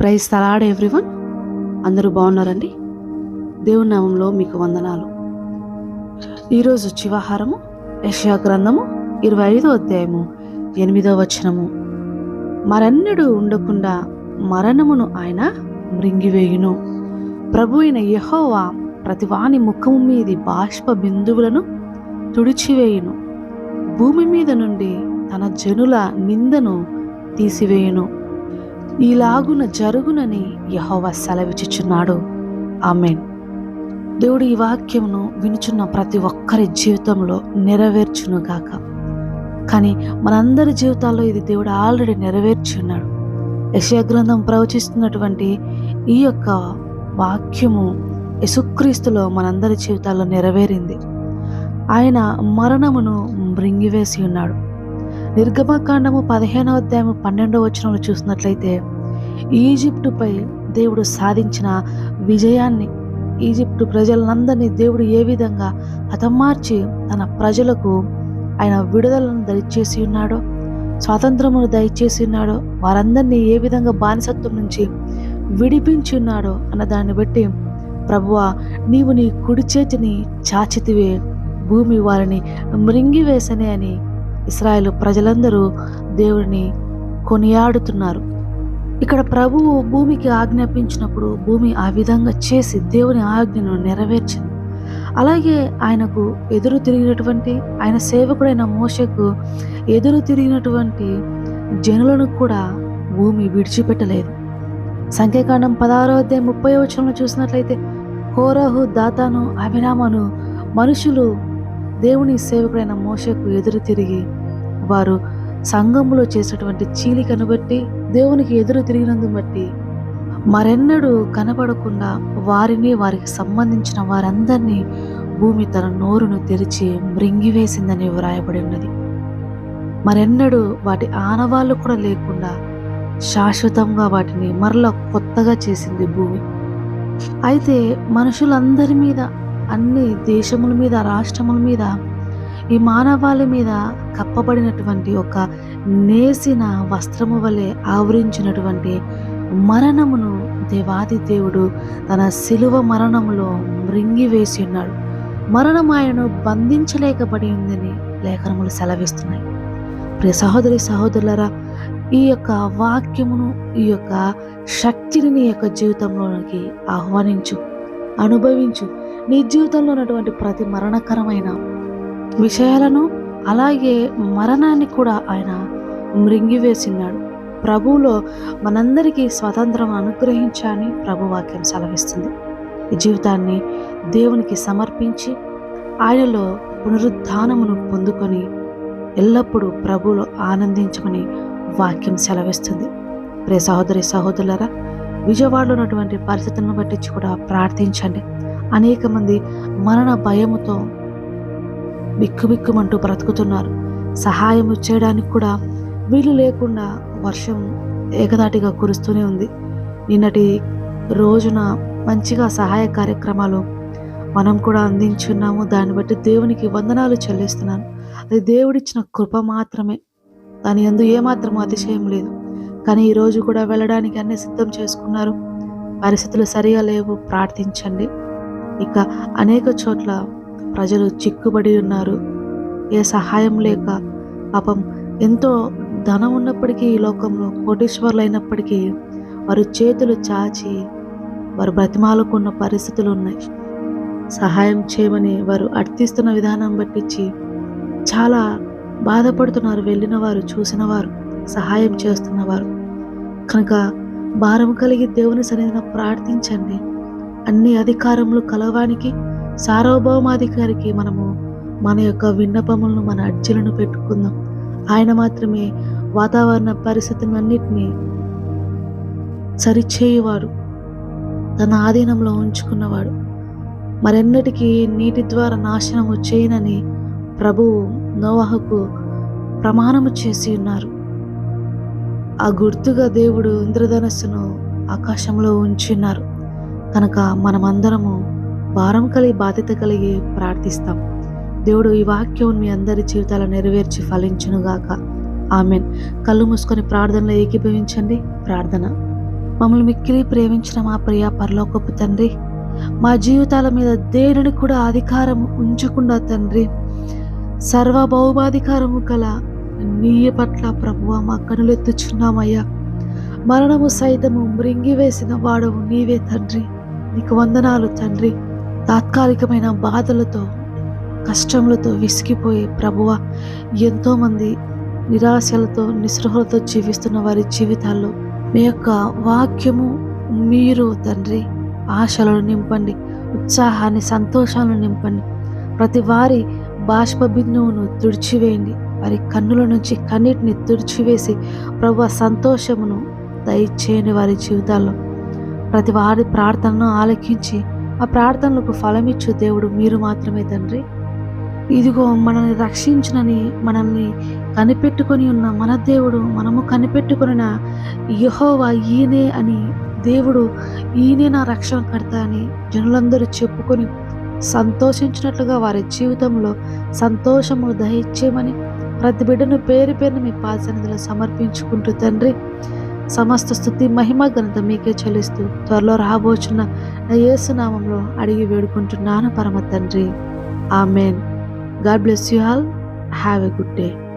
Praise తలాడ్ everyone అందరూ బాగున్నారండి? దేవుని నామంలో మీకు వందనాలు. ఈరోజు చివాహారము యశా గ్రంథము ఇరవై ఐదో అధ్యాయము ఎనిమిదో వచనము. మరన్నడు ఉండకుండా మరణమును ఆయన మృంగివేయును. ప్రభు అయిన యహోవా ప్రతివాని ముఖము మీది బాష్ప బిందువులను తుడిచివేయును. భూమి మీద నుండి తన జనుల నిందను తీసివేయును. ఈలాగున జరుగునని యహోవా సెలవిచ్చుచున్నాడు. ఆమెన్. దేవుడు ఈ వాక్యమును వినుచున్న ప్రతి ఒక్కరి జీవితంలో నెరవేర్చునుగాక. కానీ మనందరి జీవితాల్లో ఇది దేవుడు ఆల్రెడీ నెరవేర్చున్నాడు యశగ్రంథం గ్రంథం ప్రవచిస్తున్నటువంటి ఈ యొక్క వాక్యము యేసుక్రీస్తులో మనందరి జీవితాల్లో నెరవేరింది. ఆయన మరణమును మృంగివేసి ఉన్నాడు. నిర్గమకాండము పదిహేనవ అధ్యాయము పన్నెండవ వచనంలో చూసినట్లయితే ఈజిప్టుపై దేవుడు సాధించిన విజయాన్ని ఈజిప్టు ప్రజలందరినీ దేవుడు ఏ విధంగా హతమార్చి తన ప్రజలకు ఆయన విడుదలను దయచేసి ఉన్నాడో స్వాతంత్రమును దయచేసి ఉన్నాడో వారందరినీ ఏ విధంగా బానిసత్వం నుంచి విడిపించి ఉన్నాడో అన్న దాన్ని బట్టి ప్రభువా నీవు నీ కుడి చేతిని చాచితివే భూమి వారిని మృంగివేసనే అని ఇస్రాయేల్ ప్రజలందరూ దేవుడిని కొనియాడుతున్నారు. ఇక్కడ ప్రభువు భూమికి ఆజ్ఞాపించినప్పుడు భూమి ఆ విధంగా చేసి దేవుని ఆజ్ఞను నెరవేర్చింది. అలాగే ఆయనకు ఎదురు తిరిగినటువంటి ఆయన సేవకుడైన మోషకు ఎదురు తిరిగినటువంటి జనులను కూడా భూమి విడిచిపెట్టలేదు. సంఖ్యాకాండం పదహారో అధ్యాయం ముప్పై వచనంలో చూసినట్లయితే కోరహు దాతాను అభిరామను మనుషులు దేవుని సేవకుడైన మోషకు ఎదురు తిరిగి వారు సంఘములో చేసినటువంటి చీలికను బట్టి దేవునికి ఎదురు తిరిగినందుకు బట్టి మరెన్నడూ కనబడకుండా వారిని వారికి సంబంధించిన వారందరినీ భూమి తన నోరును తెరిచి మృంగివేసిందని వ్రాయబడి ఉన్నది. మరెన్నడూ వాటి ఆనవాళ్ళు కూడా లేకుండా శాశ్వతంగా వాటిని మరలా కొత్తగా చేసింది భూమి. అయితే మనుషులందరి మీద అన్ని దేశముల మీద రాష్ట్రముల మీద ఈ మానవాళి మీద కప్పబడినటువంటి ఒక నేసిన వస్త్రము వలె ఆవరించినటువంటి మరణమును దేవాది దేవుడు తన శిలువ మరణములో మృంగివేసి ఉన్నాడు. మరణం ఆయనను బంధించలేకబడి ఉందని లేఖనములు సెలవిస్తున్నాయి. ప్రియ సహోదరి సహోదరులరా ఈ యొక్క వాక్యమును ఈ యొక్క శక్తిని నీ యొక్క జీవితంలోనికి ఆహ్వానించు అనుభవించు. నీ జీవితంలో ఉన్నటువంటి ప్రతి మరణకరమైన విషయాలను అలాగే మరణాన్ని కూడా ఆయన మృంగివేసినాడు ప్రభువులో మనందరికీ స్వతంత్రం అనుగ్రహించాలని ప్రభు వాక్యం సెలవిస్తుంది జీవితాన్ని దేవునికి సమర్పించి ఆయనలో పునరుద్ధానమును పొందుకొని ఎల్లప్పుడూ ప్రభువులో ఆనందించమని వాక్యం సెలవిస్తుంది. ప్రే సహోదరి సహోదరులరా విజయవాడలో ఉన్నటువంటి పరిస్థితులను బట్టి కూడా ప్రార్థించండి. అనేక మంది మరణ భయముతో బిక్కుబిక్కుమంటూ బ్రతుకుతున్నారు. సహాయం చేయడానికి కూడా వీలు లేకుండా వర్షం ఏకదాటిగా కురుస్తూనే ఉంది. నిన్నటి రోజున మంచిగా సహాయ కార్యక్రమాలు మనం కూడా అందించున్నాము. దాన్ని బట్టి దేవునికి వందనాలు చెల్లిస్తున్నాను. అది దేవుడిచ్చిన కృప మాత్రమే. దాని ఎందు ఏమాత్రం అతిశయం లేదు. కానీ ఈరోజు కూడా వెళ్ళడానికి అన్ని సిద్ధం చేసుకున్నారు. పరిస్థితులు సరిగా లేవు. ప్రార్థించండి. ఇక అనేక చోట్ల ప్రజలు చిక్కుబడి ఉన్నారు. ఏ సహాయం లేక పాపం ఎంతో ధనం ఉన్నప్పటికీ ఈ లోకంలో కోటీశ్వర్లు అయినప్పటికీ వారు చేతులు చాచి వారు బ్రతిమాలుకున్న పరిస్థితులు ఉన్నాయి. సహాయం చేయమని వారు అర్థిస్తున్న విధానం బట్టించి చాలా బాధపడుతున్నారు. వెళ్ళిన వారు చూసిన వారు సహాయం చేస్తున్నవారు కనుక భారం కలిగి దేవుని సన్నిధిన ప్రార్థించండి. అన్ని అధికారములు కలవానికి సార్వభౌమాధికారికి మనము మన యొక్క విన్నపములను మన అర్జీలను పెట్టుకుందాం. ఆయన మాత్రమే వాతావరణ పరిస్థితులన్నింటినీ సరిచేయువాడు. తన ఆధీనంలో ఉంచుకున్నవాడు. మరెన్నటికీ నీటి ద్వారా నాశనం చేయనని ప్రభువు నోవాహకు ప్రమాణము చేసి ఉన్నారు. ఆ గుర్తుగా దేవుడు ఇంద్రధనస్సును ఆకాశంలో ఉంచున్నారు కనుక మనమందరము భారం కలిగి బాధ్యత కలిగి ప్రార్థిస్తాం. దేవుడు ఈ వాక్యం మీ అందరి జీవితాలు నెరవేర్చి ఫలించునుగాక ఆమెన్. కళ్ళు మూసుకొని ప్రార్థనలో ఏకీభవించండి. ప్రార్థన. మమ్మల్ని మిక్కిలి ప్రేమించిన మా ప్రియ పరలోకపు తండ్రి మా జీవితాల మీద దేనిని కూడా అధికారం ఉంచకుండా తండ్రి సర్వభౌమాధికారము గల నీ పట్ల ప్రభువ మా కనులెత్తుచున్నామయ్యా మరణము సైతము మృంగివేసిన వాడవు నీవే తండ్రి. నీకు వందనాలు తండ్రి. తాత్కాలికమైన బాధలతో కష్టములతో విసిగిపోయి ప్రభువ ఎంతోమంది నిరాశలతో నిస్పృహలతో జీవిస్తున్న వారి జీవితాల్లో మీ యొక్క వాక్యము మీరు తండ్రి ఆశలను నింపండి ఉత్సాహాన్ని సంతోషాలను నింపండి. ప్రతి వారి బాష్ప బిందువును తుడిచివేయండి. వారి కన్నుల నుంచి కన్నీటిని తుడిచివేసి ప్రభు సంతోషమును దయచేయండి వారి జీవితాల్లో ప్రతి వారి ప్రార్థనను ఆలకించి ఆ ప్రార్థనలకు ఫలమిచ్చు దేవుడు మీరు మాత్రమే తండ్రి. ఇదిగో మనల్ని రక్షించునని మనల్ని కనిపెట్టుకొని ఉన్న మన దేవుడు మనము కనిపెట్టుకున్న యహోవా ఈయనే అని దేవుడు ఈయనే నా రక్షణ రక్షణకర్త అని జనులందరూ చెప్పుకొని సంతోషించినట్లుగా వారి జీవితంలో సంతోషము దయచేయమని ప్రతి బిడ్డను పేరు పేరును మీ పాదసన్నిధిలో సమర్పించుకుంటూ తండ్రి సమస్త స్థుతి మహిమ ఘనత మీకే చెల్లిస్తూ త్వరలో రాబోచున్న యేసునామంలో అడిగి వేడుకుంటున్నాను పరమ తండ్రి. Amen. God bless you all. Have a good day.